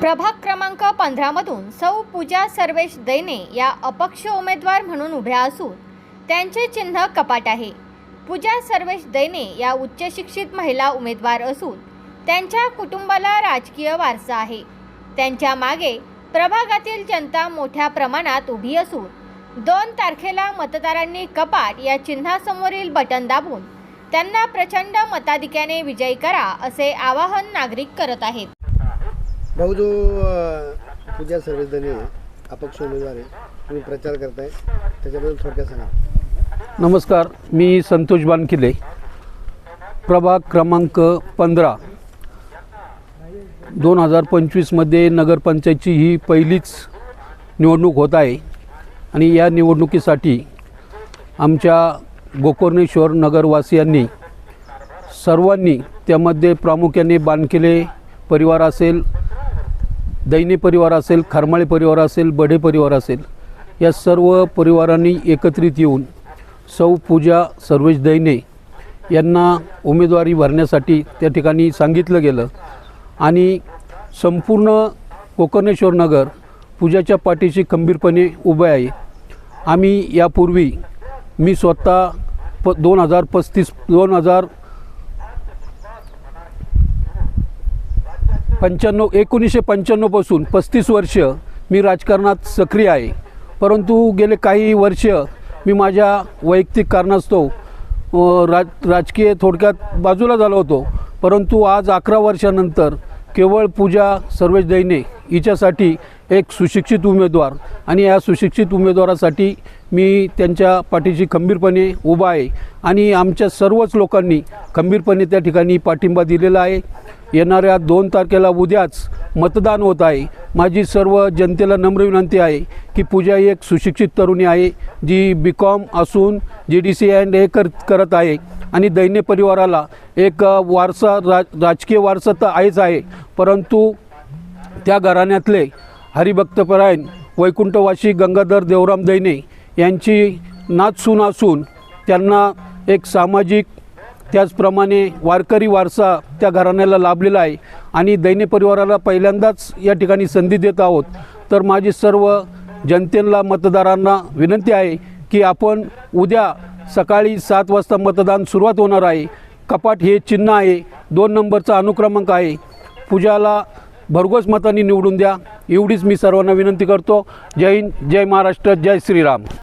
प्रभाग क्रमांक पंधरामधून सौ पूजा सर्वेश दैने या अपक्ष उमेदवार म्हणून उभ्या असून त्यांचे चिन्ह कपाट आहे. पूजा सर्वेश दैने या उच्चशिक्षित महिला उमेदवार असून त्यांच्या कुटुंबाला राजकीय वारसा आहे. त्यांच्या मागे प्रभागातील जनता मोठ्या प्रमाणात उभी असून दोन तारखेला मतदारांनी कपाट या चिन्हासमोरील बटन दाबून त्यांना प्रचंड मताधिक्याने विजयी करा असे आवाहन नागरिक करत आहेत. भाऊ जो पूजा सर्वेदने अपक्ष उमेदवार आहे तुम्ही प्रचार करताय त्याच्याबद्दल थोडक्यात सांगा. नमस्कार मी संतोष बानकिले प्रभाग क्रमांक पंधरा. दोन हजार पंचवीसमध्ये नगरपंचायतची ही पहिलीच निवडणूक होत आहे आणि या निवडणुकीसाठी आमच्या गोकर्णेश्वर नगरवासियांनी सर्वांनी त्यामध्ये प्रामुख्याने बानकिले परिवार असेल दैनी परिवार असेल खरमाळे परिवार असेल बढे परिवार असेल या सर्व परिवारांनी एकत्रित येऊन सौ पूजा सर्वेश दैने यांना उमेदवारी भरण्यासाठी त्या ठिकाणी सांगितलं गेलं. आणि संपूर्ण कोकर्णेश्वर नगर पूजाच्या पाठीशी खंबीरपणे उभे आहे. आम्ही यापूर्वी मी स्वतः प दोन हजार पस्तीस दोन हजार पंच्याण्णव एकोणीसशे पंच्याण्णवपासून पस्तीस वर्ष मी राजकारणात सक्रिय आहे. परंतु गेले काही वर्ष मी माझ्या वैयक्तिक कारणास्तव राज राजकीय थोडक्यात बाजूला झालो होतो. परंतु आज अकरा वर्षानंतर केवळ पूजा सर्वेश दैने हिच्यासाठी एक सुशिक्षित उमेदवार आणि या सुशिक्षित उमेदवारासाठी मी त्यांच्या पाठीशी खंबीरपणे उभा आहे आणि आमच्या सर्वच लोकांनी खंबीरपणे त्या ठिकाणी पाठिंबा दिलेला आहे. येणाऱ्या दोन तारखेला उद्याच मतदान होत आहे. माझी सर्व जनतेला नम्र विनंती आहे की पूजा ही एक सुशिक्षित तरुणी आहे जी बी कॉम असून जी डी सी अँड हे कर करत आहे आणि दैन्य परिवाराला एक वारसा राज राजकीय वारसा तर आहेच आहे परंतु त्या घराण्यातले हरिभक्तपरायण वैकुंठवासी गंगाधर देवराम दैने यांची नाचसून असून त्यांना एक सामाजिक त्याचप्रमाणे वारकरी वारसा त्या घराण्याला लाभलेला आहे आणि दैने परिवाराला पहिल्यांदाच या ठिकाणी संधी देत आहोत. तर माझी सर्व जनतेला मतदारांना विनंती आहे की आपण उद्या सकाळी सात वाजता मतदान सुरुवात होणार आहे. कपाट हे चिन्ह आहे. दोन नंबरचा अनुक्रमांक आहे. पूजाला भरघोस मतांनी निवडून द्या. एवढीच मी सर्वांना विनंती करतो. जय हिंद जय महाराष्ट्र जय श्रीराम.